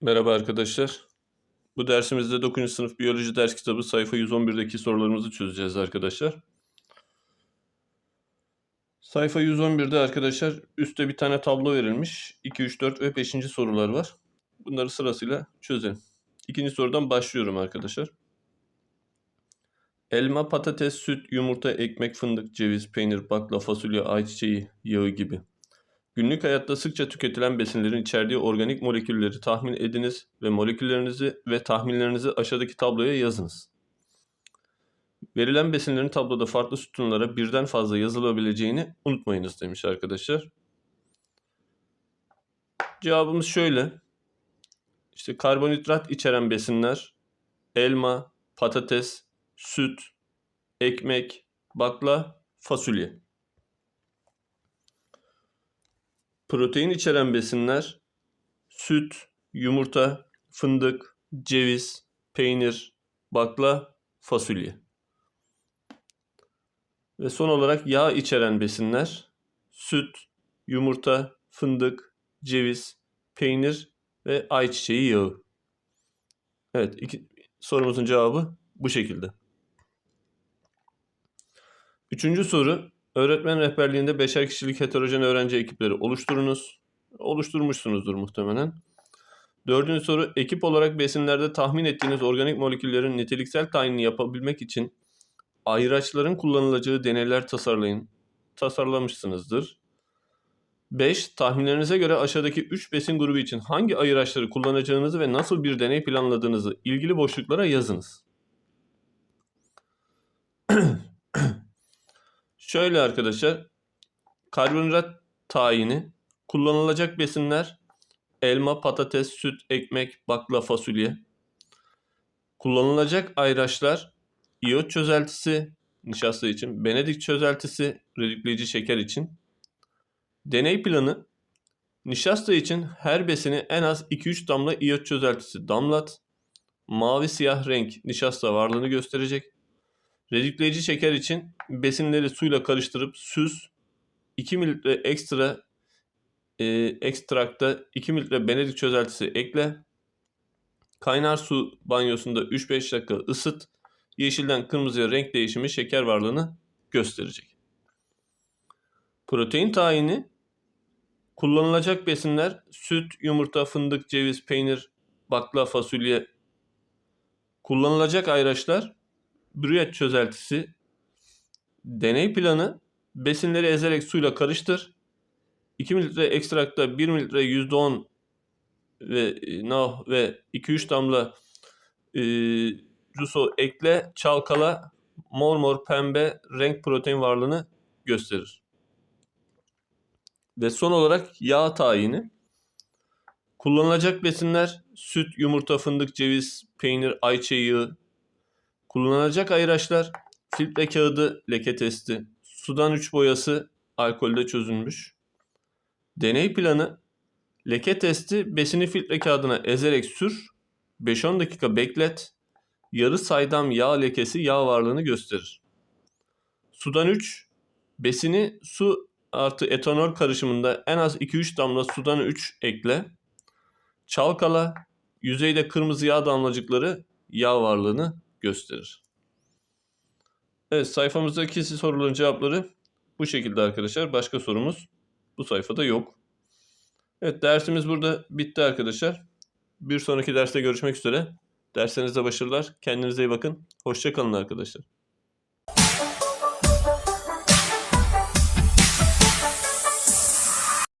Merhaba arkadaşlar. Bu dersimizde 9. sınıf biyoloji ders kitabı sayfa 111'deki sorularımızı çözeceğiz arkadaşlar. Sayfa 111'de arkadaşlar üstte bir tane tablo verilmiş. 2, 3, 4 ve 5. sorular var. Bunları sırasıyla çözelim. İkinci sorudan başlıyorum arkadaşlar. Elma, patates, süt, yumurta, ekmek, fındık, ceviz, peynir, bakla, fasulye, ayçiçeği, yağı gibi. Günlük hayatta sıkça tüketilen besinlerin içerdiği organik molekülleri tahmin ediniz ve moleküllerinizi ve tahminlerinizi aşağıdaki tabloya yazınız. Verilen besinlerin tabloda farklı sütunlara birden fazla yazılabileceğini unutmayınız demiş arkadaşlar. Cevabımız şöyle. İşte karbonhidrat içeren besinler elma, patates, süt, ekmek, bakla, fasulye. Protein içeren besinler süt, yumurta, fındık, ceviz, peynir, bakla, fasulye. Ve son olarak yağ içeren besinler süt, yumurta, fındık, ceviz, peynir ve ayçiçeği yağı. Evet, iki, sorumuzun cevabı bu şekilde. Üçüncü soru. Öğretmen rehberliğinde beşer kişilik heterojen öğrenci ekipleri oluşturunuz. Oluşturmuşsunuzdur muhtemelen. Dördüncü soru. Ekip olarak besinlerde tahmin ettiğiniz organik moleküllerin niteliksel tayinini yapabilmek için ayraçların kullanılacağı deneyler tasarlayın. Tasarlamışsınızdır. 5. Tahminlerinize göre aşağıdaki 3 besin grubu için hangi ayraçları kullanacağınızı ve nasıl bir deney planladığınızı ilgili boşluklara yazınız. Şöyle arkadaşlar. Karbonhidrat tayini kullanılacak besinler elma, patates, süt, ekmek, bakla, fasulye. Kullanılacak ayraçlar iyot çözeltisi nişasta için, benedik çözeltisi redükleyici şeker için. Deney planı nişasta için her besini en az 2-3 damla iyot çözeltisi damlat. Mavi siyah renk nişasta varlığını gösterecek. Redükleyici şeker için besinleri suyla karıştırıp süz 2 mililitre ekstra e, ekstrakta 2 mililitre benedik çözeltisi ekle. Kaynar su banyosunda 3-5 dakika ısıt. Yeşilden kırmızıya renk değişimi şeker varlığını gösterecek. Protein tayini kullanılacak besinler süt, yumurta, fındık, ceviz, peynir, bakla, fasulye. Kullanılacak ayraçlar brüyet çözeltisi. Deney planı besinleri ezerek suyla karıştır. 2 mililitre ekstrakta 1 mililitre %10 ve nah ve 2-3 damla e, ruso ekle çalkala mor mor pembe renk protein varlığını gösterir. Ve son olarak yağ tayini. Kullanılacak besinler süt, yumurta, fındık, ceviz, peynir, ayçiçeği yağı. Kullanılacak ayraçlar filtre kağıdı, leke testi, sudan 3 boyası, alkolde çözülmüş. Deney planı leke testi besini filtre kağıdına ezerek sür, 5-10 dakika beklet, yarı saydam yağ lekesi yağ varlığını gösterir. Sudan 3 besini su artı etanol karışımında en az 2-3 damla sudan 3 ekle. Çalkala yüzeyde kırmızı yağ damlacıkları yağ varlığını gösterir. Evet sayfamızdaki soruların cevapları bu şekilde arkadaşlar. Başka sorumuz bu sayfada yok. Evet dersimiz burada bitti arkadaşlar. Bir sonraki derste görüşmek üzere. Derslerinizde başarılar. Kendinize iyi bakın. Hoşçakalın arkadaşlar.